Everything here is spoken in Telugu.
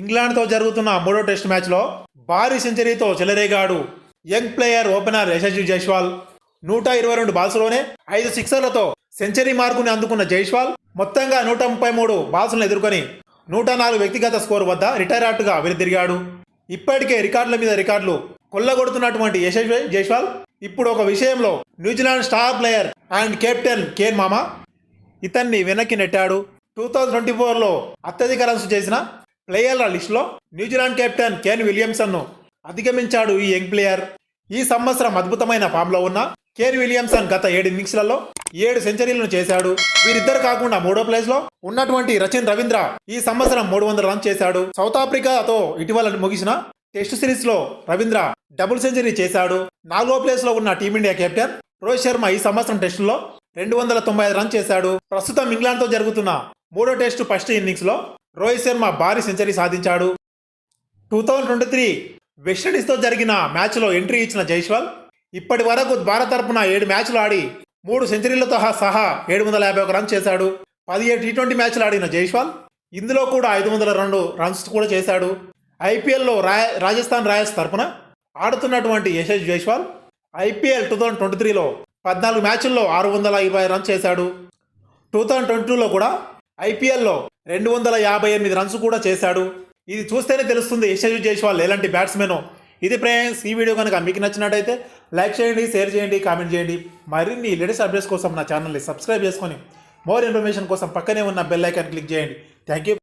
ఇంగ్లాండ్తో జరుగుతున్న మూడో టెస్ట్ మ్యాచ్లో భారీ సెంచరీతో చెలరేగాడు young player opener Yashasvi Jaiswal. నూట ఇరవై రెండు బాల్స్లోనే ఐదు సిక్సర్లతో సెంచరీ మార్కుని అందుకున్న జైస్వాల్ మొత్తంగా నూట ముప్పై మూడు బాల్స్లను ఎదుర్కొని నూట నాలుగు వ్యక్తిగత స్కోర్ వద్ద రిటైర్ అవుట్గా వెనుదిరిగాడు. ఇప్పటికే రికార్డుల మీద రికార్డులు కొల్లగొడుతున్నటువంటి యశస్వి జైస్వాల్ ఇప్పుడు ఒక విషయంలో New Zealand star player and captain Kane మామా ఇతన్ని వెనక్కి నెట్టాడు. టూ థౌజండ్ ట్వంటీ ఫోర్లో అత్యధిక రన్స్ చేసిన ప్లేయర్ల లిస్టులో న్యూజిలాండ్ కెప్టెన్ కేన్ విలియమ్సన్ను అధిగమించాడు ఈ యంగ్ ప్లేయర్. ఈ సంవత్సరం అద్భుతమైన ఫామ్లో ఉన్న కేన్ విలియమ్సన్ గత ఏడు ఇన్నింగ్స్లలో ఏడు సెంచరీలను చేశాడు. వీరిద్దరు కాకుండా మూడో ప్లేస్లో ఉన్నటువంటి రచిన్ రవీంద్ర ఈ సంవత్సరం మూడు వందల రన్స్ చేశాడు. సౌత్ ఆఫ్రికాతో ఇటీవల ముగిసిన టెస్ట్ సిరీస్లో రవీంద్ర డబుల్ సెంచరీ చేశాడు. నాలుగో ప్లేస్లో ఉన్న టీమిండియా కెప్టెన్ రోహిత్ శర్మ ఈ సంవత్సరం టెస్టులో రెండు వందల తొంభై ఐదు రన్ చేశాడు. ప్రస్తుతం ఇంగ్లాండ్తో జరుగుతున్న మూడో టెస్టు ఫస్ట్ ఇన్నింగ్స్లో రోహిత్ శర్మ భారీ సెంచరీ సాధించాడు. టూ థౌజండ్ ట్వంటీ త్రీ వెస్టిండీస్తో జరిగిన మ్యాచ్లో ఎంట్రీ ఇచ్చిన జైస్వాల్ ఇప్పటి వరకు భారత తరపున ఏడు మ్యాచ్లు ఆడి మూడు సెంచరీలతో సహా ఏడు వందల యాభై ఒక రన్ చేశాడు. పదిహేడు టీ ట్వంటీ మ్యాచ్లు ఆడిన జైస్వాల్ ఇందులో కూడా ఐదు వందల రెండు రన్స్ కూడా చేశాడు. ఐపీఎల్లో రాయ రాజస్థాన్ రాయల్స్ తరపున ఆడుతున్నటువంటి Yashasvi Jaiswal IPL two thousand twenty త్రీలో పద్నాలుగు మ్యాచ్ల్లో ఆరు వందల ఇరవై రన్ చేశాడు. టూ థౌజండ్ ట్వంటీ టూలో కూడా ఐపీఎల్లో రెండు వందల యాభై ఎనిమిది రన్స్ కూడా చేశాడు. ఇది చూస్తేనే తెలుస్తుంది యశస్వి జైస్వాల్ ఎలాంటి బ్యాట్స్మెను. ఇది ఫ్రెండ్స్ ఈ వీడియో కనుక మీకు నచ్చినట్టయితే లైక్ చేయండి షేర్ చేయండి కామెంట్ చేయండి. మరిన్ని లేటెస్ట్ అప్డేట్స్ కోసం నా ఛానల్ని సబ్స్క్రైబ్ చేసుకొని మోర్ ఇన్ఫర్మేషన్ కోసం పక్కనే ఉన్న బెల్ ఐకాన్ క్లిక్ చేయండి. Thank you.